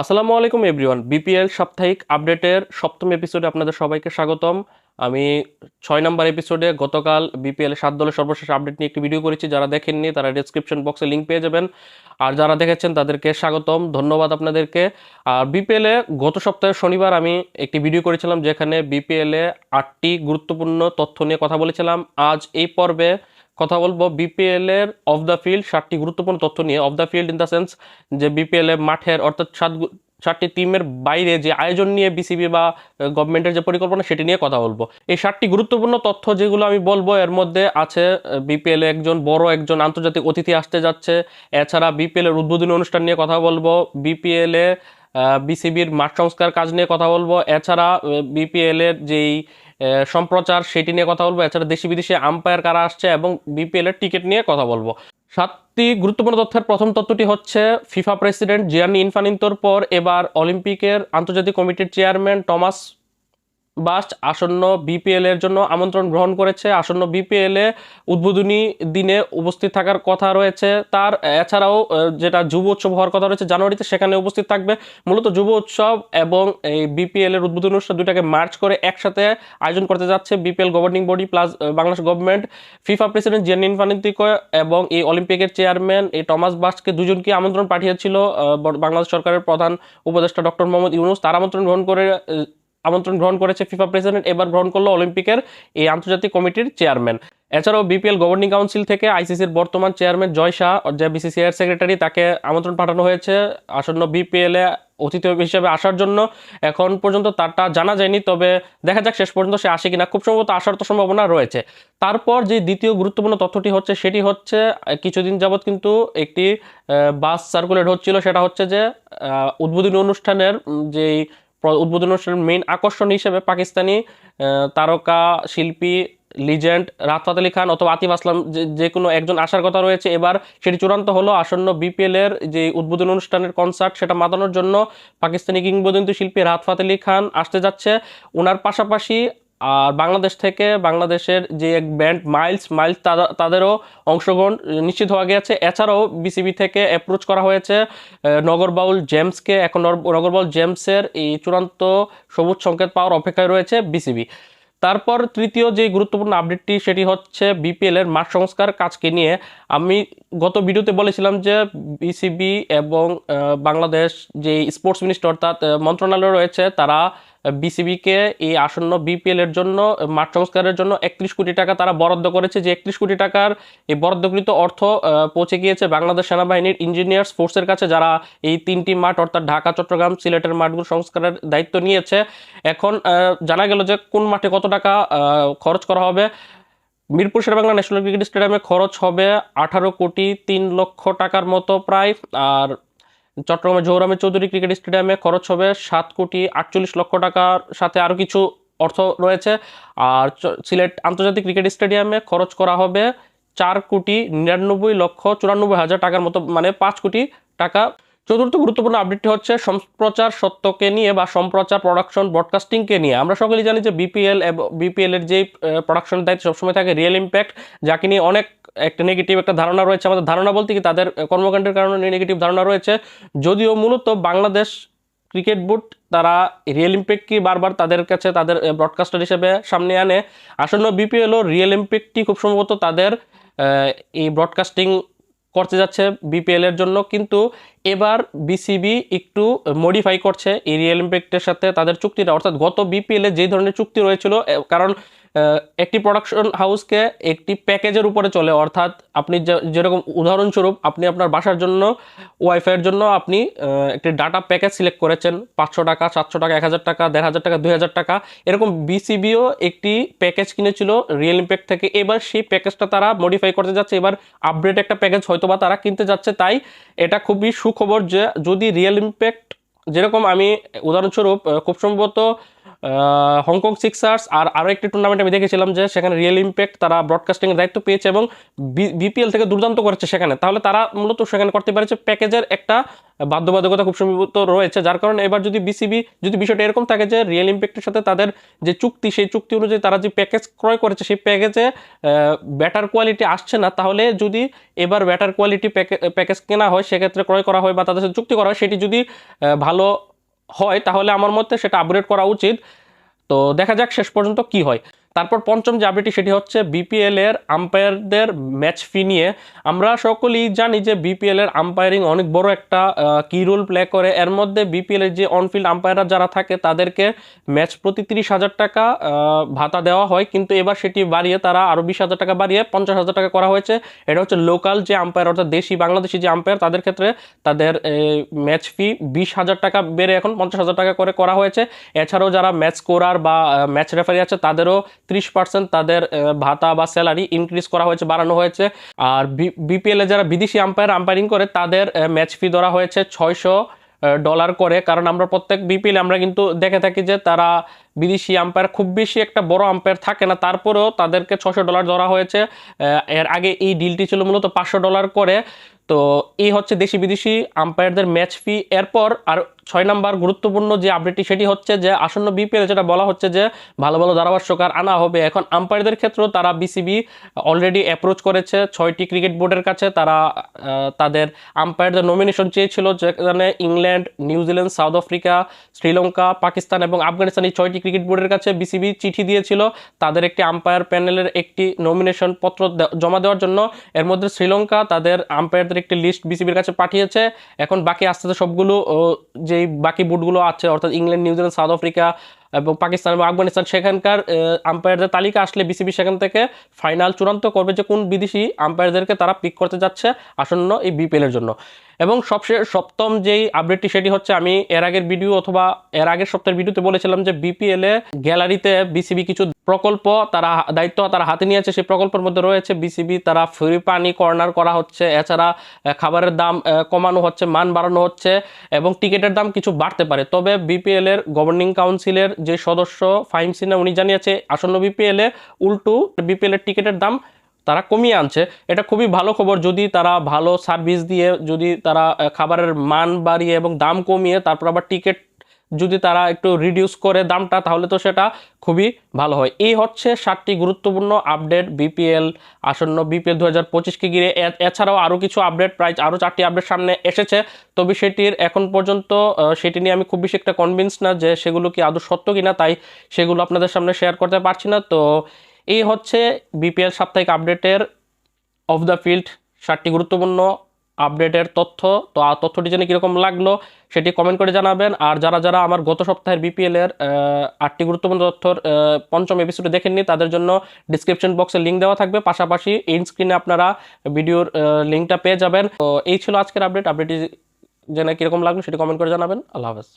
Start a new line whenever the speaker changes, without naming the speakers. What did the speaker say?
আসসালামু আলাইকুম, everyone. BPL সাপ্তাহিক আপডেটের সপ্তম এপিসোডে আপনাদের সবাইকে স্বাগতম। আমি ছয় নম্বর এপিসোডে গতকাল বিপিএল সাত দলের সর্বশেষ আপডেট নিয়ে একটি ভিডিও করেছি, যারা দেখেননি তারা ডেসক্রিপশন বক্সে লিঙ্ক পেয়ে যাবেন। আর যারা দেখেছেন তাদেরকে স্বাগতম, ধন্যবাদ আপনাদেরকে। আর বিপিএলে গত সপ্তাহে শনিবার আমি একটি ভিডিও করেছিলাম, যেখানে বিপিএলে আটটি গুরুত্বপূর্ণ তথ্য নিয়ে কথা বলেছিলাম। আজ এই পর্বে কথা বলব বিপিএল এর অফ দ্য ফিল্ড সাতটি গুরুত্বপূর্ণ তথ্য নিয়ে। Off the field in the sense যে বিপিএল এর মাঠের অর্থাৎ সাত সাতটি টিমের বাইরে যে আয়োজন নিয়ে বিসিবি বা গভর্নমেন্টের যে পরিকল্পনা সেটি নিয়ে কথা বলব। এই সাতটি গুরুত্বপূর্ণ তথ্য যেগুলো আমি বলব, এর মধ্যে আছে বিপিএল একজন বড় একজন আন্তর্জাতিক অতিথি আসতে যাচ্ছে। এছাড়া বিপিএল এর উদ্বোধনী অনুষ্ঠান নিয়ে কথা বলব বিপিএল এ বিসিবির মাঠ সংস্কার কাজ নিয়ে কথা বলব। এছাড়া বিপিএল এর যেই সম্প্রচার, সেটি নিয়ে কথা বলব, এছাড়া দেশি বিদেশে আম্পায়ার কারা আসছে এবং বিপিএলের টিকিট নিয়ে কথা বলব। সাতটি গুরুত্বপূর্ণ তথ্যের প্রথম তথ্যটি হচ্ছে ফিফা প্রেসিডেন্ট জিয়ানি ইনফানিন্তোর পর এবার অলিম্পিকের আন্তর্জাতিক কমিটির চেয়ারম্যান টমাস বাস্ট আসন্ন বিপিএল এর জন্য আমন্ত্রণ গ্রহণ করেছে। আসন্ন বিপিএল এ উদ্বোধনী দিনে উপস্থিত থাকার কথা রয়েছে। তার, এছাড়াও যেটা যুব উৎসব হওয়ার কথা রয়েছে, জানুয়ারিতে সেখানে উপস্থিত থাকবে। মূলত যুব উৎসব এবং এই বিপিএল এর উদ্বোধনী অনুষ্ঠান দুটাকে মার্চ করে একসাথে আয়োজন করতে যাচ্ছে BPL governing body plus Bangladesh government FIFA president Gianni Infantino এবং এই অলিম্পিকের চেয়ারম্যান এই টমাস বাস্টকে দুজনকে আমন্ত্রণ পাঠিয়েছিল বাংলাদেশ সরকারের প্রধান উপদেষ্টা ডক্টর মোহাম্মদ ইউনুস। তার আমন্ত্রণ গ্রহণ করে আমন্ত্রণ গ্রহণ করেছে ফিফা প্রেসিডেন্ট, এবার গ্রহণ করল অলিম্পিকের এই আন্তর্জাতিক কমিটির চেয়ারম্যান। এছাড়াও বিপিএল গভর্নিং কাউন্সিল থেকে আইসিসির বর্তমান চেয়ারম্যান জয় শাহ, যে বিসিসিআই সেক্রেটারি, তাকে আমন্ত্রণ পাঠানো হয়েছে আসন্ন বিপিএল অতিথি হিসেবে আসার জন্য। এখন পর্যন্ত তারটা জানা যায়নি, তবে দেখা যাক শেষ পর্যন্ত সে আসে কিনা। খুব সম্ভবত আসার তো সম্ভাবনা রয়েছে। তারপর যে দ্বিতীয় গুরুত্বপূর্ণ তথ্যটি হচ্ছে, সেটি হচ্ছে কিছুদিন যাবৎ কিন্তু একটি বাস সার্কুলেট হচ্ছিল, সেটা হচ্ছে যে উদ্বোধনী অনুষ্ঠানের যেই উদ্বোধনী অনুষ্ঠানের মেইন আকর্ষণ হিসেবে পাকিস্তানি তারকা, শিল্পী লিজেন্ড রাফাত আলী খান অথবা আতিফ আসলাম যে কোনো একজন আসার কথা রয়েছে। এবার সেটি চূড়ান্ত হলো আসন্ন বিপিএলের যে উদ্বোধন অনুষ্ঠানের কনসার্ট সেটা মাতানোর জন্য পাকিস্তানি কিংবদন্তি শিল্পী রাফাত আলী খান আসতে যাচ্ছে। ওনার পাশাপাশি আর বাংলাদেশ থেকে বাংলাদেশের যে এক ব্যান্ড মাইলস মাইলস তাদেরও অংশগ্রহণ নিশ্চিত হওয়া গেছে এছাড়াও বিসিবি থেকে অ্যাপ্রোচ করা হয়েছে নগরবাউল জেমসকে। এখন নগরবাউল জেমসের এই চূড়ান্ত সবুজ সংকেত পাওয়ার অপেক্ষায় রয়েছে বিসিবি তারপর তৃতীয় যে গুরুত্বপূর্ণ আপডেটটি সেটি হচ্ছে বিপিএল এর মাঠ সংস্কার কাজকে নিয়ে। আমি গত ভিডিওতে বলেছিলাম যে বিসিবি এবং বাংলাদেশ যে স্পোর্টস মিনিস্টার অর্থাৎ মন্ত্রণালয় রয়েছে, তারা বিসিবিকে এই আসন্ন বিপিএল এর জন্য, মাঠ সংস্কারের জন্য একত্রিশ কোটি টাকা তারা বরাদ্দ করেছে। যে একত্রিশ কোটি টাকার এই বরাদ্দকৃত অর্থ পৌঁছে গিয়েছে বাংলাদেশ সেনাবাহিনীর ইঞ্জিনিয়ার্স ফোর্সের কাছে, যারা এই তিনটি মাঠ, অর্থাৎ ঢাকা, চট্টগ্রাম, সিলেটের মাঠগুলো সংস্কারের দায়িত্ব নিয়েছে। এখন জানা গেল যে কোন মাঠে কত টাকা খরচ করা হবে। মিরপুর শেরবাংলা ন্যাশনাল ক্রিকেট স্টেডিয়ামে খরচ হবে আঠারো কোটি তিন লক্ষ টাকার মতো প্রায়। আর চট্টগ্রামের জৌরামে চৌধুরী ক্রিকেট স্টেডিয়ামে খরচ হবে সাত কোটি আটচল্লিশ লক্ষ টাকার সাথে আরও কিছু অর্থ রয়েছে। আর সিলেট আন্তর্জাতিক ক্রিকেট স্টেডিয়ামে খরচ করা হবে চার কোটি নিরানব্বই লক্ষ চুরানব্বই হাজার টাকার মতো মানে পাঁচ কোটি টাকা। চতুর্থ গুরুত্বপূর্ণ আপডেটটি হচ্ছে সম্প্রচার সত্যকে নিয়ে বা সম্প্রচার প্রোডাকশন ব্রডকাস্টিংকে নিয়ে। আমরা সকলেই জানি যে বিপিএল বিপিএল এর যে প্রোডাকশন দায়িত্ব সবসময় থাকে রিয়েল ইম্প্যাক্ট যাকে নিয়ে অনেক একটা নেগেটিভ একটা ধারণা রয়েছে। আমাদের ধারণা বলতে কি, তাদের কর্মকাণ্ডের কারণে নেগেটিভ ধারণা রয়েছে। যদিও মূলত বাংলাদেশ ক্রিকেট বোর্ড তারা রিয়েল ইম্প্যাক্টকে বারবার তাদের কাছে, তাদের ব্রডকাস্টার হিসেবে সামনে আনে। আসন্ন বিপিএল ও রিয়েল ইম্প্যাক্টটি খুব সম্ভবত তাদের এই ব্রডকাস্টিং করতে যাচ্ছে বিপিএল এর জন্য। কিন্তু এবার বিসিবি একটু মডিফাই করছে এই রিয়েল ইম্প্যাক্টের সাথে তাদের চুক্তিটা। অর্থাৎ গত বিপিএল যে ধরনের চুক্তি রয়েছিল কারণ একটি প্রোডাকশন হাউসকে একটি প্যাকেজের উপরে চলে। অর্থাৎ আপনি যেরকম উদাহরণস্বরূপ আপনি আপনার বাসার জন্য ওয়াইফাইয়ের জন্য আপনি একটি ডাটা প্যাকেজ সিলেক্ট করেছেন। পাঁচশো টাকা, সাতশো টাকা, এক হাজার টাকা, দেড় হাজার টাকা, দুই হাজার টাকা। এরকম বিসিবিও একটি প্যাকেজ কিনেছিল রিয়েল ইম্প্যাক্ট থেকে। এবার সেই প্যাকেজটা তারা মডিফাই করতে যাচ্ছে। এবার আপডেট একটা প্যাকেজ হয়তো বা তারা কিনতে যাচ্ছে। তাই এটা খুবই সুখবর যে, যদি রিয়েল ইম্প্যাক্ট যেরকম আমি উদাহরণস্বরূপ খুব সম্ভবত হংকং সিক্সার্স আর আরও একটি টুর্নামেন্ট আমি দেখেছিলাম যে সেখানে রিয়েল ইম্প্যাক্ট তারা ব্রডকাস্টিংয়ের দায়িত্ব পেয়েছে এবং বিপিএল থেকে দুর্দান্ত করেছে সেখানে। তাহলে তারা মূলত সেখানে করতে পেরেছে প্যাকেজের একটা বাধ্যবাধকতা খুব সম্ভবত রয়েছে, যার কারণে এবার যদি বিসিবি যদি বিষয়টা এরকম থাকে যে রিয়েল ইম্প্যাক্টের সাথে তাদের যে চুক্তি, সেই চুক্তি অনুযায়ী তারা যে প্যাকেজ ক্রয় করেছে, সেই প্যাকেজে ব্যাটার কোয়ালিটি আসছে না, তাহলে যদি এবার ব্যাটার কোয়ালিটি প্যাকেজ কেনা হয়, সেক্ষেত্রে ক্রয় করা হয় বা তাদের সাথে চুক্তি করা হয়, সেটি যদি ভালো হয়, তাহলে আমার মতে সেটা আপগ্রেড করা উচিত। তো দেখা যাক শেষ পর্যন্ত কি হয়। তারপর পঞ্চম যে আপডেটটি সেটি হচ্ছে বিপিএল এর আম্পায়ারদের ম্যাচ ফি নিয়ে। আমরা সকলেই জানি যে বিপিএল এর আম্পায়ারিং অনেক বড় একটা কি রোল প্লে করে। এর মধ্যে বিপিএল এর যে অনফিল্ড আম্পায়াররা যারা থাকে, তাদেরকে ম্যাচ প্রতি তিরিশ হাজার টাকা ভাতা দেওয়া হয়। কিন্তু এবার সেটি বাড়িয়ে তারা আরও বিশ হাজার টাকা বাড়িয়ে পঞ্চাশ হাজার টাকা করা হয়েছে। এটা হচ্ছে লোকাল যে আম্পায়ার অর্থাৎ দেশি বাংলাদেশি যে আম্পায়ার তাদের ক্ষেত্রে তাদের ম্যাচ ফি বিশ হাজার টাকা বেড়ে এখন পঞ্চাশ হাজার টাকা করে করা হয়েছে। এছাড়াও যারা ম্যাচ স্কোরার বা ম্যাচ রেফারি আছে, তাদেরও ত্রিশ পার্সেন্ট তাদের ভাতা বা স্যালারি ইনক্রিজ করা হয়েছে, বাড়ানো হয়েছে। আর বিপিএল যারা বিদেশি আম্পায়ার আম্পায়ারিং করে, তাদের ম্যাচ ফি ধরা হয়েছে ছয়শো ডলার করে। কারণ আমরা প্রত্যেক বিপিএল আমরা কিন্তু দেখে থাকি যে তারা বিদেশি আম্পায়ার খুব বেশি একটা বড় আম্পায়ার থাকে না। তারপরেও তাদেরকে ছশো ডলার ধরা হয়েছে। এর আগে এই ডিলটি ছিল মূলত পাঁচশো ডলার করে। তো এই হচ্ছে দেশি বিদেশি আম্পায়ারদের ম্যাচ ফি এরপর আর ছয় নাম্বার গুরুত্বপূর্ণ যে আপডেটটি সেটি হচ্ছে যে আসন্ন বিপিএল যেটা বলা হচ্ছে যে ভালো ভালো ধারাভাষ্যকার আনা হবে। এখন আম্পায়ারদের ক্ষেত্রেও তারা বিসিবি অলরেডি অ্যাপ্রোচ করেছে। ছয়টি ক্রিকেট বোর্ডের কাছে তারা তাদের আম্পায়ারদের নমিনেশন চেয়েছিল যেখানে England New Zealand South Africa Sri Lanka Pakistan এবং আফগানিস্তান এই ছয়টি ক্রিকেট বোর্ডের কাছে বিসিবি চিঠি দিয়েছিল। তাদের একটি আম্পায়ার প্যানেলের একটি নমিনেশন পত্র জমা দেওয়ার জন্য। এর মধ্যে শ্রীলঙ্কা তাদের আম্পায়ারদের একটি লিস্ট বিসিবির কাছে পাঠিয়েছে। এখন বাকি আস্তে আস্তে সবগুলো ও, যেই বাকি বুটগুলো আছে, অর্থাৎ ইংল্যান্ড নিউজিল্যান্ড সাউথ আফ্রিকা এবং পাকিস্তান এবং আফগানিস্তান, সেখানকার আম্পায়ারদের তালিকা আসলে বিসিবি সেখান থেকে ফাইনাল চূড়ান্ত করবে যে কোন বিদেশি আম্পায়ারদেরকে তারা পিক করতে যাচ্ছে আসন্ন এই বিপিএলের জন্য। এবং সবশেষ সপ্তম যেই আপডেটটি সেটি হচ্ছে আমি এর আগের ভিডিও অথবা এর আগের সপ্তাহের ভিডিওতে বলেছিলাম যে বিপিএল এ গ্যালারিতে বিসিবি কিছু প্রকল্প তারা দায়িত্ব তারা হাতে নিয়েছে। সেই প্রকল্পের মধ্যে রয়েছে বিসিবি তারা ফ্রি পানি কর্নার করা হচ্ছে। এছাড়া খাবারের দাম কমানো হচ্ছে, মান বাড়ানো হচ্ছে এবং টিকিটের দাম কিছু বাড়তে পারে। তবে বিপিএল এর গভর্নিং কাউন্সিলের যে সদস্য ফাইম সিনহা, উনি জানিয়েছে, আসন্ন বিপিএল এ উল্টো বিপিএল এর টিকিটের দাম তারা কমিয়ে আনছে। এটা খুবই ভালো খবর। যদি তারা ভালো সার্ভিস দিয়ে যদি তারা খাবারের মান বাড়িয়ে এবং দাম কমিয়ে তারপর আবার টিকিট যদি তারা একটু রিডিউস করে দামটা, তাহলে তো সেটা খুবই ভালো হয়। এই হচ্ছে সাতটি গুরুত্বপূর্ণ আপডেট বিপিএল আসন্ন বিপিএল দু হাজার পঁচিশকে ঘিরে। এছাড়াও আরও কিছু আপডেট প্রায় আরও চারটি আপডেট সামনে এসেছে। তবে সেটির এখন পর্যন্ত সেটি নিয়ে আমি খুব বেশি একটা কনভিন্স না যে সেগুলো কি আদৌ সত্য কিনা, তাই সেগুলো আপনাদের সামনে শেয়ার করতে পারছি না। তো এই হচ্ছে বিপিএল সাপ্তাহিক আপডেটের অফ দ্য ফিল্ড সাতটি গুরুত্বপূর্ণ আপডেটের তথ্য। তো আর তথ্যটি জেনে কীরকম লাগল সেটি কমেন্ট করে জানাবেন। আর যারা যারা আমার গত সপ্তাহের বিপিএল এর আহ, আটটি গুরুত্বপূর্ণ তথ্যর পঞ্চম এপিসোডে দেখেননি তাদের জন্য ডিসক্রিপশন বক্সে লিঙ্ক দেওয়া থাকবে। পাশাপাশি ইন স্ক্রিনে আপনারা ভিডিওর লিঙ্কটা পেয়ে যাবেন। তো এই ছিল আজকের আপডেট আপডেটটি জেনে কীরকম লাগল সেটি কমেন্ট করে জানাবেন। আল্লাহ হাফেজ।